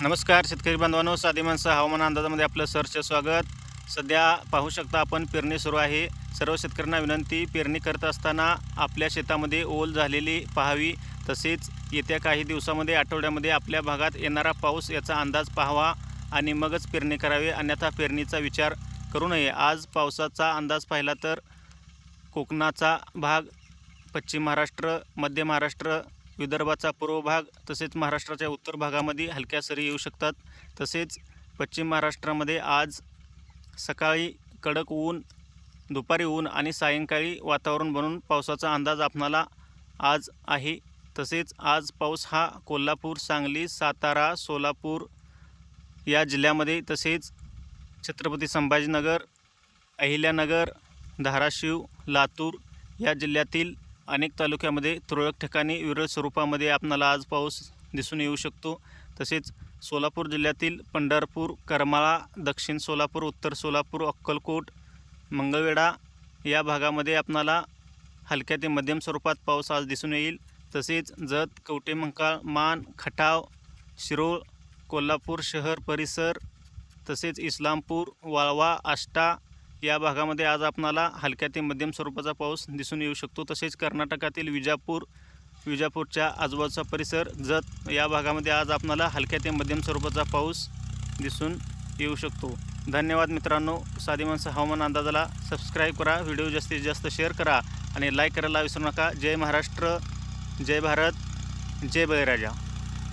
नमस्कार शेतकरी बांधवांनो साधी माणसं हवामान अंदाजामध्ये आपलं सरचे स्वागत. सध्या पाहू शकता आपण पेरणी सुरू आहे. सर्व शेतकऱ्यांना विनंती पेरणी करत असताना आपल्या शेतामध्ये ओल झालेली पाहावी. तसेच येत्या काही दिवसामध्ये आठवड्यामध्ये आपल्या भागात येणारा पाऊस याचा अंदाज पाहावा आणि मगच पेरणी करावी. अन्यथा पेरणीचा विचार करू नये. आज पावसाचा अंदाज पाहिला तर कोकणाचा भाग पश्चिम महाराष्ट्र मध्य महाराष्ट्र विदर्भाचा पूर्व भाग तसेच महाराष्ट्राच्या उत्तर भागामध्ये हलक्या सरी येऊ शकतात. तसेच पश्चिम महाराष्ट्रामध्ये आज सकाळी कडक ऊन दुपारी ऊन आणि सायंकाळी वातावरण बनून पावसाचा अंदाज आपणाला आज आहे. तसेच आज पाऊस हा कोल्हापूर सांगली सातारा सोलापूर या जिल्ह्यामध्ये तसेच छत्रपती संभाजीनगर अहिल्यानगर धाराशिव लातूर या जिल्ह्यातील अनेक तालुक्यामध्ये तुरळक ठिकाणी विरळ स्वरूपामध्ये आपणाला आज पाऊस दिसून येऊ शकतो. तसेच सोलापूर जिल्ह्यातील पंढरपूर करमाळा दक्षिण सोलापूर उत्तर सोलापूर अक्कलकोट मंगळवेढा या भागामध्ये आपणाला हलक्या ते मध्यम स्वरूपात पाऊस आज दिसून येईल. तसेच जत कवटेमंकाळ मान खटाव शिरोळ कोल्हापूर शहर परिसर तसेच इस्लामपूर वाळवा आष्टा या भागामध्ये आज आपणाला हलक्या ते मध्यम स्वरूपाचा पाऊस दिसून येऊ शकतो. तसेच कर्नाटकातील विजापूर विजापूरच्या आजूबाजूचा परिसर जत या भागामध्ये आज आपणाला हलक्या ते मध्यम स्वरूपाचा पाऊस दिसून येऊ शकतो. धन्यवाद मित्रांनो. साधी माणसं हवामान अंदाजाला सबस्क्राईब करा व्हिडिओ जास्तीत जास्त शेअर करा आणि लाईक करायला विसरू नका. जय महाराष्ट्र जय भारत जय बळीराजा.